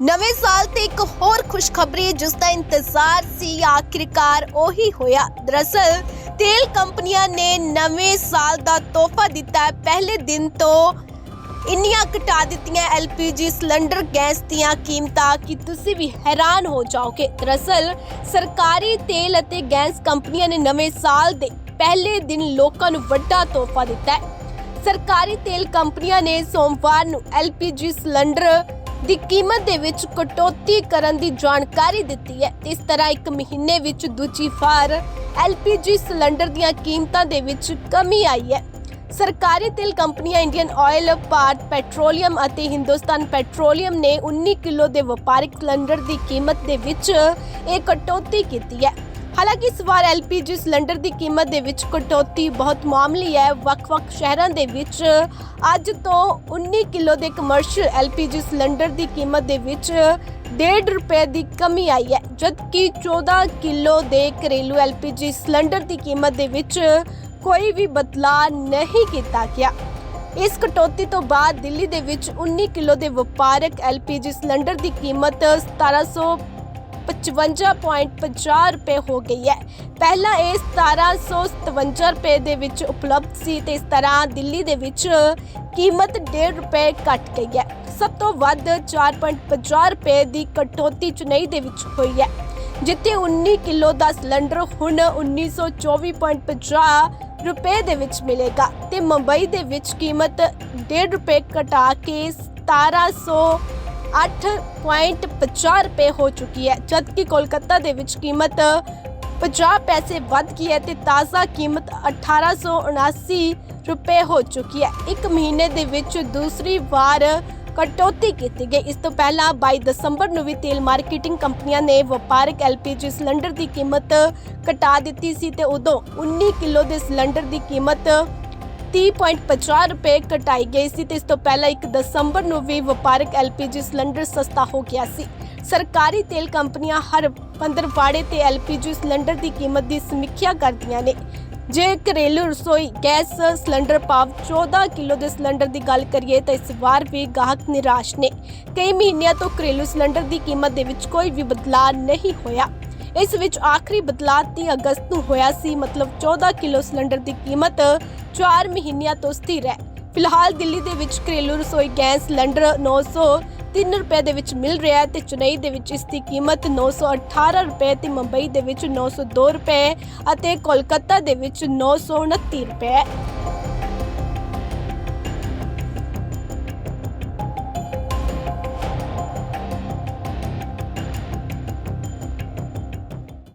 ਨਵੇਂ ਸਾਲ ਤੇ ਇੱਕ ਹੋਰ ਖੁਸ਼ਖਬਰੀ ਜਿਸ ਦਾ ਇੰਤਜ਼ਾਰ ਸੀ, ਆਖਿਰਕਾਰ ਉਹੀ ਹੋਇਆ। ਦਰਅਸਲ, ਤੇਲ ਕੰਪਨੀਆਂ ਨੇ ਨਵੇਂ ਸਾਲ ਦਾ ਤੋਹਫਾ ਦਿੱਤਾ ਹੈ। ਪਹਿਲੇ ਦਿਨ ਤੋਂ ਇੰਨੀਆਂ ਘਟਾ ਦਿੱਤੀਆਂ ਐਲਪੀਜੀ ਸਿਲੰਡਰ, ਗੈਸ ਦੀਆਂ ਕੀਮਤਾਂ, ਕਿ ਤੁਸੀਂ ਵੀ ਹੈਰਾਨ ਹੋ ਜਾਓਗੇ। ਦਰਅਸਲ, ਸਰਕਾਰੀ ਤੇਲ ਅਤੇ ਗੈਸ ਕੰਪਨੀਆਂ ਨੇ ਨਵੇਂ ਸਾਲ ਦੇ ਪਹਿਲੇ ਦਿਨ ਲੋਕਾਂ ਨੂੰ ਵੱਡਾ ਤੋਹਫਾ ਦਿੱਤਾ ਹੈ। ਸਰਕਾਰੀ ਤੇਲ ਕੰਪਨੀਆਂ ਨੇ ਸੋਮਵਾਰ ਨੂੰ ਐਲਪੀਜੀ ਸਿਲੰਡਰ ਦੀ ਕੀਮਤ ਦੇ ਵਿੱਚ ਕਟੌਤੀ ਕਰਨ ਦੀ ਜਾਣਕਾਰੀ ਦਿੱਤੀ ਹੈ। ਇਸ ਤਰ੍ਹਾਂ ਇੱਕ ਮਹੀਨੇ ਵਿੱਚ ਦੂਜੀ ਵਾਰ ਐਲਪੀਜੀ ਸਿਲੰਡਰ ਦੀਆਂ ਕੀਮਤਾਂ ਦੇ ਵਿੱਚ ਕਮੀ ਆਈ ਹੈ। ਸਰਕਾਰੀ ਤੇਲ ਕੰਪਨੀਆਂ ਇੰਡੀਅਨ ਆਇਲ, ਭਾਰਤ ਪੈਟਰੋਲੀਅਮ ਅਤੇ ਹਿੰਦੁਸਤਾਨ ਪੈਟਰੋਲੀਅਮ ਨੇ 19 ਕਿਲੋ ਦੇ ਵਪਾਰਕ ਸਿਲੰਡਰ ਦੀ ਕੀਮਤ ਦੇ ਵਿੱਚ ਇਹ ਕਟੌਤੀ ਕੀਤੀ ਹੈ। ਹਾਲਾਂਕਿ ਇਸ ਵਾਰ ਐਲਪੀਜੀ ਸਿਲੰਡਰ ਦੀ ਕੀਮਤ ਦੇ ਵਿੱਚ ਕਟੌਤੀ ਬਹੁਤ ਮਾਮੂਲੀ ਹੈ। ਵੱਖ-ਵੱਖ ਸ਼ਹਿਰਾਂ ਦੇ ਵਿੱਚ ਅੱਜ ਤੋਂ 19 ਕਿਲੋ ਦੇ ਕਮਰਸ਼ੀਅਲ ਐਲਪੀਜੀ ਸਿਲੰਡਰ ਦੀ ਕੀਮਤ ਦੇ ਵਿੱਚ 1.5 ਰੁਪਏ ਦੀ ਕਮੀ ਆਈ ਹੈ। ਜਦਕਿ 14 ਕਿਲੋ ਦੇ ਘਰੇਲੂ ਐਲਪੀਜੀ ਸਿਲੰਡਰ ਦੀ ਕੀਮਤ ਦੇ ਵਿੱਚ ਕੋਈ ਵੀ ਬਦਲਾਅ ਨਹੀਂ ਕੀਤਾ ਗਿਆ। ਇਸ ਕਟੌਤੀ ਤੋਂ ਬਾਅਦ ਦਿੱਲੀ ਦੇ ਵਿੱਚ 19 ਕਿਲੋ ਦੇ ਵਪਾਰਕ ਐਲਪੀਜੀ ਸਿਲੰਡਰ ਦੀ ਕੀਮਤ 1700 55.50 ਰੁਪਏ ਹੋ ਗਈ ਹੈ। ਪਹਿਲਾਂ ਇਹ 1757 ਰੁਪਏ ਦੇ ਵਿੱਚ ਉਪਲਬਧ ਸੀ ਤੇ ਇਸ ਤਰ੍ਹਾਂ ਦਿੱਲੀ ਦੇ ਵਿੱਚ ਕੀਮਤ 1.5 ਰੁਪਏ ਘਟ ਗਈ ਹੈ। ਸਭ ਤੋਂ ਵੱਧ 4.50 ਰੁਪਏ ਦੀ ਕਟੌਤੀ ਚੇਨਈ ਦੇ ਵਿੱਚ ਹੋਈ ਹੈ। ਜਿੱਥੇ 19 ਕਿਲੋ ਦਾ ਸਿਲੰਡਰ ਹੁਣ 1924.50 ਰੁਪਏ ਦੇ ਵਿੱਚ ਮਿਲੇਗਾ ਤੇ ਮੁੰਬਈ ਦੇ ਵਿੱਚ ਕੀਮਤ 1.5 ਰੁਪਏ ਘਟਾ ਕੇ 1700 8.50 ਰੁਪਏ ਹੋ ਚੁੱਕੀ ਹੈ, ਜਦਕਿ ਕੋਲਕਾਤਾ ਦੇ ਵਿੱਚ ਕੀਮਤ 50 ਪੈਸੇ ਵੱਧ ਗਈ ਹੈ ਤੇ ਤਾਜ਼ਾ ਕੀਮਤ 1879 ਰੁਪਏ ਹੋ ਚੁੱਕੀ ਹੈ। ਇੱਕ ਮਹੀਨੇ ਦੇ ਵਿੱਚ ਦੂਸਰੀ ਵਾਰ ਕਟੌਤੀ ਕੀਤੀ ਗਈ। ਇਸ ਤੋਂ ਪਹਿਲਾਂ 22 ਦਸੰਬਰ ਨੂੰ ਵੀ ਤੇਲ ਮਾਰਕੀਟਿੰਗ ਕੰਪਨੀਆਂ ਨੇ ਵਪਾਰਕ ਐਲਪੀਜੀ ਸਿਲੰਡਰ ਦੀ ਕੀਮਤ ਘਟਾ ਦਿੱਤੀ ਸੀ ਤੇ ਉਦੋਂ 19 ਕਿਲੋ ਦੇ ਸਿਲੰਡਰ ਦੀ ਕੀਮਤ 30.50 ਰੁਪਏ ਘਟਾਈ ਗਈ ਸੀ ਤੇ ਇਸ ਤੋਂ ਪਹਿਲਾਂ 1 ਦਸੰਬਰ ਨੂੰ ਵੀ ਵਪਾਰਕ ਐਲਪੀਜੀ ਸਿਲੰਡਰ ਸਸਤਾ ਹੋ ਗਿਆ ਸੀ। ਸਰਕਾਰੀ ਤੇਲ ਕੰਪਨੀਆਂ ਹਰ ਪੰਦਰਵਾੜੇ ਤੇ ਐਲਪੀਜੀ ਸਿਲੰਡਰ ਦੀ ਕੀਮਤ ਦੀ ਸਮੀਖਿਆ ਕਰਦੀਆਂ ਨੇ। ਜੇ ਘਰੇਲੂ ਰਸੋਈ, ਗੈਸ ਸਿਲੰਡਰ ਭਾਵ 14 ਕਿਲੋ ਦੇ ਸਿਲੰਡਰ ਦੀ ਗੱਲ ਕਰੀਏ ਤਾਂ ਇਸ ਵਾਰ ਵੀ ਗਾਹਕ ਨਿਰਾਸ਼ ਨੇ। ਕਈ ਮਹੀਨਿਆਂ ਤੋਂ ਘਰੇਲੂ ਸਿਲੰਡਰ ਦੀ ਕੀਮਤ ਦੇ ਵਿੱਚ ਕੋਈ ਵੀ ਬਦਲਾਅ ਨਹੀਂ ਹੋਇਆ। ਇਸ ਵਿੱਚ ਆਖਰੀ ਬਦਲਾਅ 30 ਅਗਸਤ ਨੂੰ ਹੋਇਆ ਸੀ, ਮਤਲਬ 14 ਕਿਲੋ ਸਿਲੰਡਰ ਦੀ ਕੀਮਤ 4 ਮਹੀਨਿਆਂ ਤੋਂ ਸਥਿਰ ਹੈ। ਫਿਲਹਾਲ ਦਿੱਲੀ ਦੇ ਵਿੱਚ ਘਰੇਲੂ ਰਸੋਈ ਗੈਸ ਸਿਲੰਡਰ 903 ਰੁਪਏ ਦੇ ਵਿੱਚ ਮਿਲ ਰਿਹਾ ਹੈ ਤੇ ਚੇਨਈ ਦੇ ਵਿੱਚ ਇਸ ਦੀ ਕੀਮਤ 918 ਰੁਪਏ ਤੇ ਮੁੰਬਈ ਦੇ ਵਿੱਚ 902 ਰੁਪਏ ਅਤੇ ਕੋਲਕਾਤਾ ਦੇ ਵਿੱਚ 929 ਰੁਪਏ ਹੈ।